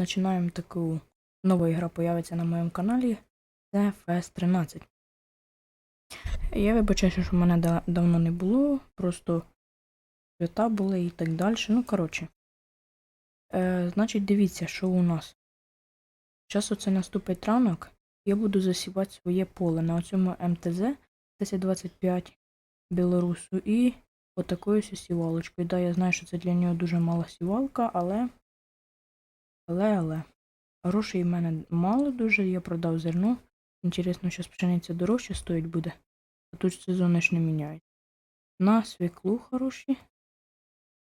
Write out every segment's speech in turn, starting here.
починаємо таку нова ігра появиться на моєму каналі. Це FS 13. Я вибачаюся, що мене да- давно не було, просто свята були і так далі. Ну, коротше. Е, значить, дивіться, що у нас. Зараз оце наступить ранок, я буду засівати своє поле на цьому МТЗ 1025 білорусу і отакою сівалочкою. Да, я знаю, що це для нього дуже мала сівалка, але. Але, але. Грошей в мене мало дуже, я продав зерно. Інтересно, зараз пшениця дорожче стоїть буде. А тут сезони ж не міняють. На свіклу хороші.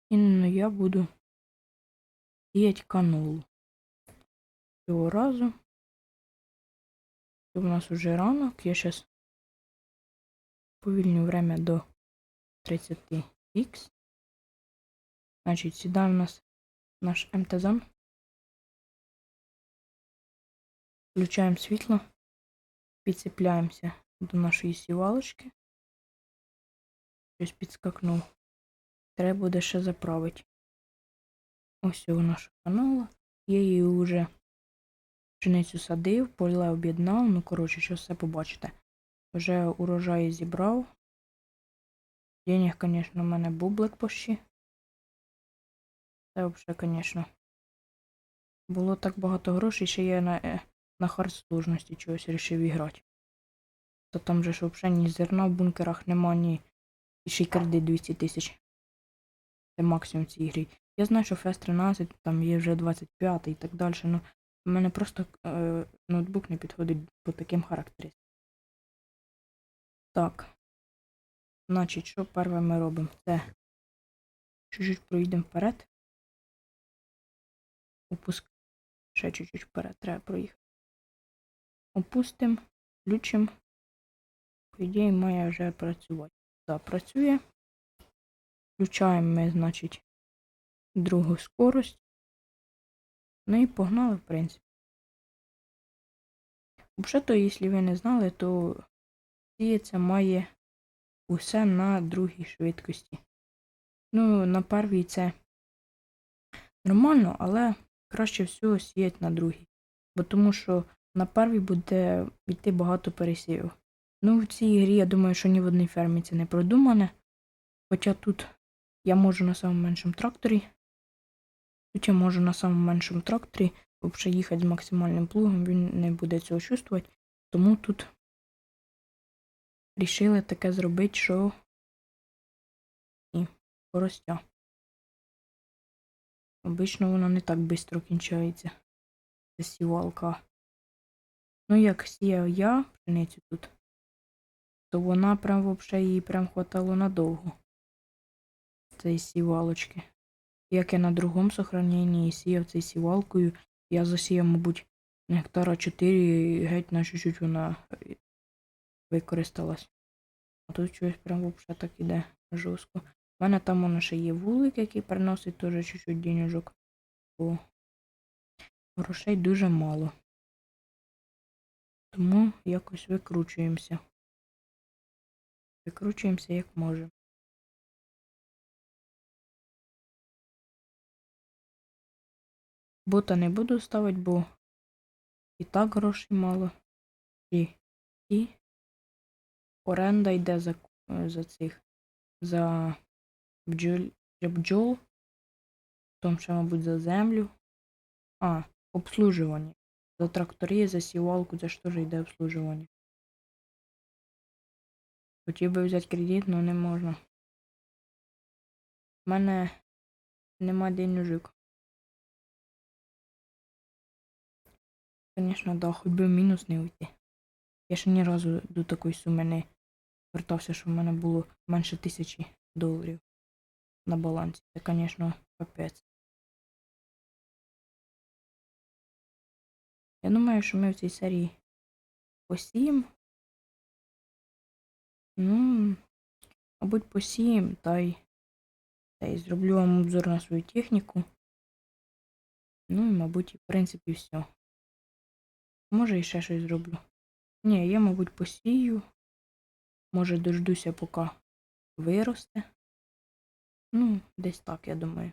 І ну, я буду сіяти канулу. Цього разу. Це у нас уже ранок. Я зараз повільню время до 30х. Значить, сюди у нас наш МТЗ. Включаємо світло, підцепляємося до нашої сівалочки. Щось підскакнув. Треба буде ще заправити. Ось у наша канала. Я її вже пшеницю садив, поле об'єднав. Ну, коротше, що все побачите. Вже урожай зібрав. Денег, звісно, в мене бублик почти. Це взагалі, звісно. Було так багато грошей, що я на, е, на хард сложності чогось вирішив іграти. То там же ж взагалі ні зерна в бункерах нема, ні. І ще й кредит 200 тисяч. Це максимум в цій грі. Я знаю, що FS 13, там є вже 25 і так далі, ну в мене просто е, ноутбук не підходить по таким характеристикам. Так. Значить, що перше ми робимо? Це чуть-чуть проїдемо вперед. Опуск. Ще чуть-чуть вперед треба проїхати. Опустимо, включимо. По ідеї, має вже працювати. Так, працює. Включаємо ми, значить, другу скорость. Ну і погнали, в принципі. Взагалі, якщо ви не знали, то сіється має усе на другій швидкості. Ну, на первій це нормально, але краще всього сіяти на другій. Бо тому що на первій буде йти багато пересівів. Ну, в цій грі, я думаю, що ні в одній фермі це не продумане. Хоча тут я можу на самому меншому тракторі. Тут я можу на самому меншому тракторі взагалі їхати з максимальним плугом, він не буде цього чувствувати. Тому тут рішили таке зробити, що і скоростя. Обично воно не так швидко кінчається. Це сівалка. Ну, як сіяв я пшеницю тут, то вона прям вообще їй прям хватало надовго. Цієї сівалочки. Як я на другому сохраненні сіяв цією сівалкою, я засіяв, мабуть, гектара 4 і геть на чуть-чуть вона е, використалась. А тут щось прям вообще так іде жорстко. У мене там воно ще є вулик, який приносить теж чуть-чуть. Бо грошей дуже мало. Тому якось викручуємося. Викручуємося як можемо. Бота не буду ставити, бо і так грошей мало. І, і оренда йде за, за цих за бджоль, за бджол, потім ще, мабуть, за землю. А, обслужування. За трактори, за сівалку, це ж теж йде обслужування. Хотів би взяти кредит, але не можна. У мене нема денежок. Звісно, да, хоч би мінус не уйти. Я ще ні разу до такої суми не вертався, що в мене було менше тисячі доларів на балансі. Це, звісно, капець. Я думаю, що ми в цій серії посіємо. Ну, мабуть, посіємо та й, та й зроблю вам обзор на свою техніку. Ну і, мабуть, і в принципі все. Може і ще щось зроблю. Ні, я, мабуть, посію. Може, дождуся, поки виросте. Ну, десь так, я думаю.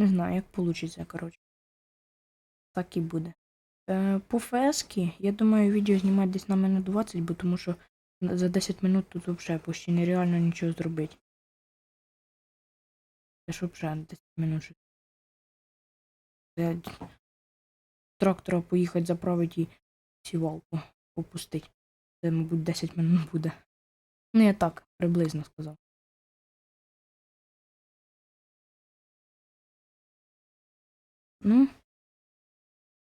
Не знаю, як вийде, коротше. Так і буде. Е, по фески, я думаю, відео знімати десь на минут 20, бо тому що за 10 минут тут взагалі почти нереально нічого зробити. Це ж взагалі 10 минут. Це трактора поїхати заправити і сівалку попустити. Це, мабуть, 10 минут буде. Ну, я так, приблизно сказав. Ну,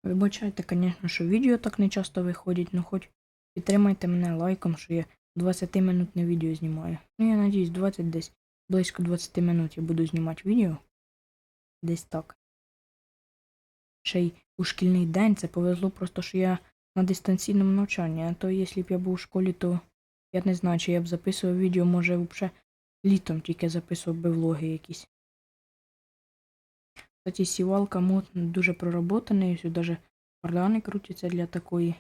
вибачайте, звісно, що відео так не часто виходять, ну хоч підтримайте мене лайком, що я 20-минутне відео знімаю. Ну, я надіюсь, 20 десь, близько 20 минут я буду знімати відео. Десь так. Ще й у шкільний день це повезло просто, що я на дистанційному навчанні, а то якщо б я був у школі, то я не знаю, чи я б записував відео, може взагалі літом тільки записував би влоги якісь. Кстати, сівалка мод дуже проработаний, ось навіть кардани крутяться для такої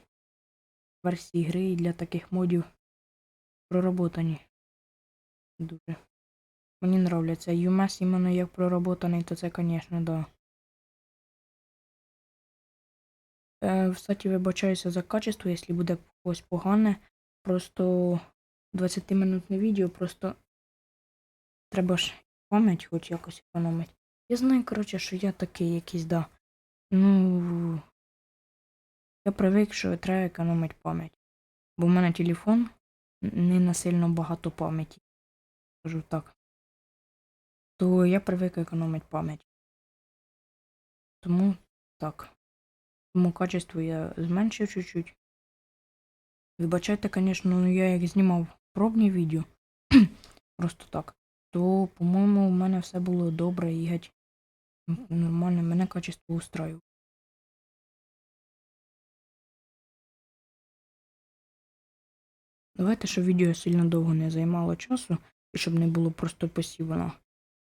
версії гри і для таких модів проработані. Дуже. Мені нравляться. UMS іменно як проработаний, то це, звісно, да. Е, кстати, вибачаюся за качество, якщо буде ось погане. Просто 20-минутне відео, просто треба ж пам'ять хоч якось економити. Я знаю, коротше, що я такий якийсь, да. Ну. Я привик, що треба економити пам'ять. Бо в мене телефон не на сильно багато пам'яті. Кажу так. То я привик економити пам'ять. Тому так. Тому качество я зменшив чуть-чуть. Вибачайте, звісно, ну я як знімав пробні відео, просто так, то, по-моєму, у мене все було добре і нормально, мене качество устраювало. Давайте, щоб відео сильно довго не займало часу, і щоб не було просто посівано,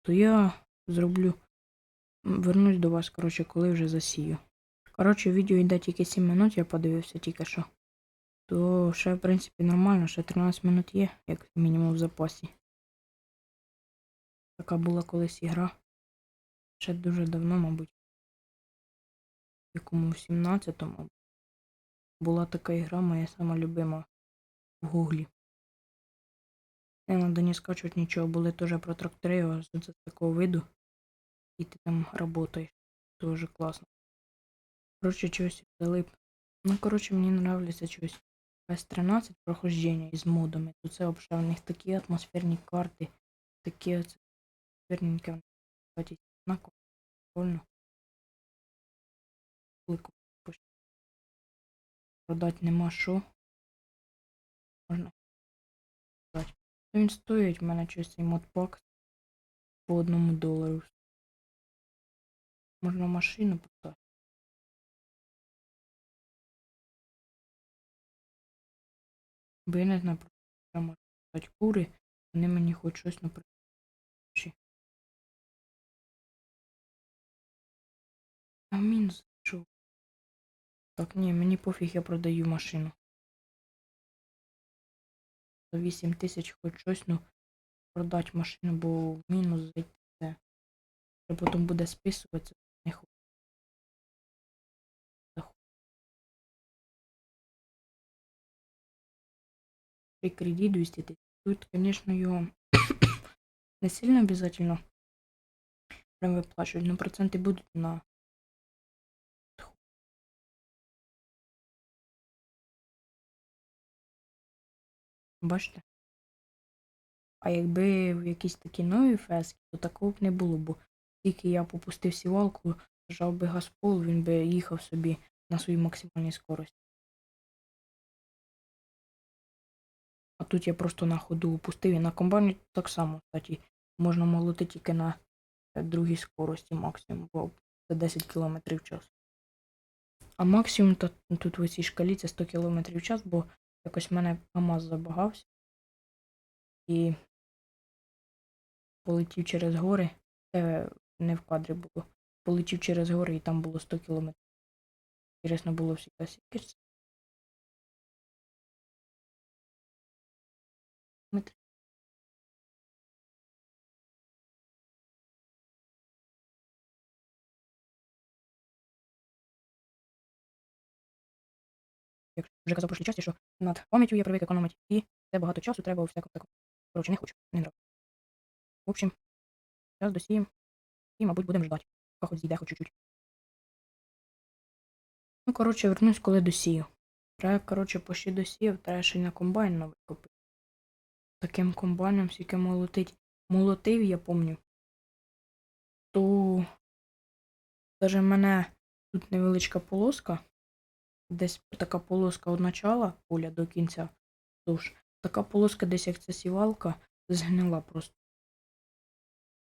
то я зроблю. Вернусь до вас, коротше, коли вже засію. Коротше, відео йде тільки 7 минут, я подивився тільки що. То ще, в принципі, нормально, ще 13 минут є, як мінімум в запасі. Така була колись ігра. Ще дуже давно, мабуть. В якому в 17-му була така ігра, моя сама любима в гуглі. Не надо не скачувати нічого, були теж про трактори, з такого виду. І ти там працюєш. Дуже класно. Короче, чогось залип. Ну, короче, мені нравится чогось. S13 прохождення із модами. Тут це в них такі атмосферні карти. Такі атмосферненькі. Кстати, однаково. Прикольно. Продати нема що. Можна продати. Він стоїть в мене цей модпак по одному долару. Можна машину продати. Бо я не знаю, що продати кури, вони мені хоч щось наприклад. А мінус що? Так, ні, мені пофіг, я продаю машину. За 8 тисяч хоч щось, ну продати машину, бо в мінус зайти це. Що потім буде списуватися, не хочу. При кредит 200 тысяч. Тут, конечно, його не сильно обязательно прям виплачувати, но проценти будуть на Бачите? А якби в якісь такі нові фески, то такого б не було, бо тільки я попустив сівалку, жав би газпол, він би їхав собі на своїй максимальній скорості. А тут я просто на ходу опустив і на комбайні так само, кстати, можна молоти тільки на другій скорості максимум, бо це 10 км в час. А максимум тут в цій шкалі це 100 км в час, бо Якось в мене КАМАЗ забагався і полетів через гори. Це не в кадрі було. Полетів через гори і там було 100 кілометрів. Інтересно було всі скільки вже казав прошлій часті, що над пам'яттю я привик економити, і це багато часу треба у всякому такому. Коротше, не хочу, не нравиться. В общем, зараз досіємо і, мабуть, будемо ждати, поки хоч зійде хоч чуть-чуть. Ну, коротше, вернусь, коли досію. Треба, коротше, почти досіяв, треба ще й на комбайн новий купити. Таким комбайном скільки молотить. Молотив, я помню. То даже в мене тут невеличка полоска. Десь така полоска від начала поля до кінця. Тож, така полоска десь як ця сівалка згнила просто.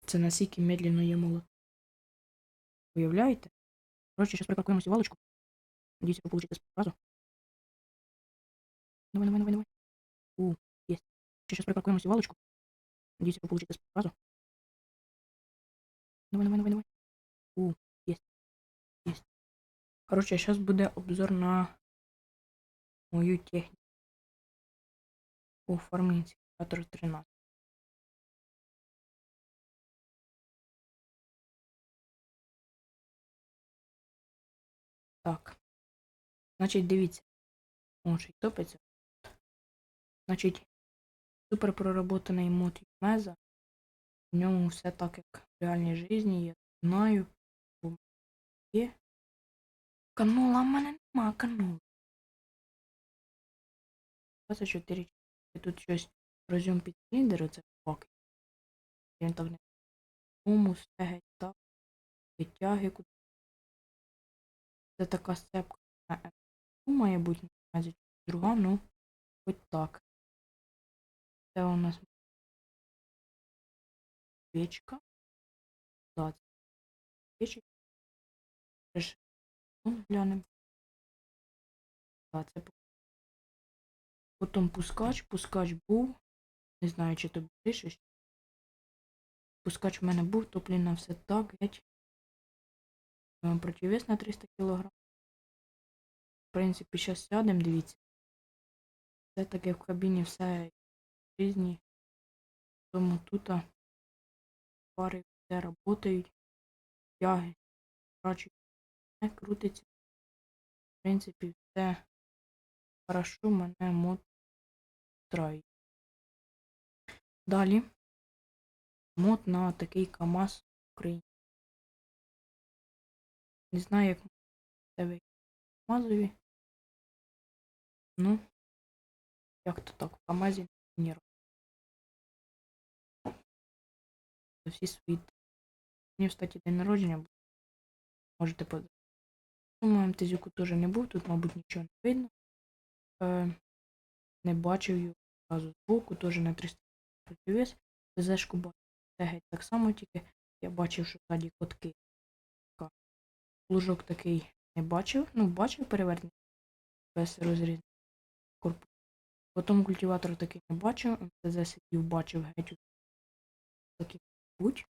Це настільки медленно є молот. Уявляєте? Коротше, зараз припаркуємо сівалочку. Надіюсь, ви получите сразу. Давай, давай, давай, давай. У, есть. Сейчас припаркуємо сівалочку. Надіюсь, ви получите сразу. Давай, давай, давай, давай. Короче, сейчас буде обзор на мою техніку. У фармінці 13. Так. Значить, дивіться. Може, топиться. Значить, супер проработаний мод Меза. В ньому все так, як в реальній житті, я знаю. Є. Канула, в мене нема канула. 24 часи. Тут щось розйом під циліндр, це пак. Він так не тому все геть так. Витяги куди. Це така сцепка. на Ну, має бути на друга, ну, хоч так. Це у нас печка. Да, печка. Ну, глянемо. Це Потім пускач, пускач був. Не знаю, чи то пишеш. Пускач в мене був, топліна все так, геть. Противес на 300 кг. В принципі, зараз сядемо, дивіться. Це таке в кабіні все різні. Тому тут пари все працюють. Тяги, не крутиться. В принципі, все хорошо, мене мод устраиває. Далі. Мод на такий КАМАЗ в Україні. Не знаю, як ви КАМАЗові. Ну, як то так, в КАМАЗі не робить. Всі свої. Мені, кстати, день народження. Можете подивитися. Думаю, МТЗюку теж не був, тут, мабуть, нічого не видно. Е, не бачив його одразу збоку, теж на 300 противес. ТЗшку бачив. Це геть так само, тільки я бачив, що ззаді котки. Лужок такий не бачив. Ну, бачив перевернення без розріз корпусу. Потім культиватор такий не бачив. МТЗ сидів, бачив геть такий путь.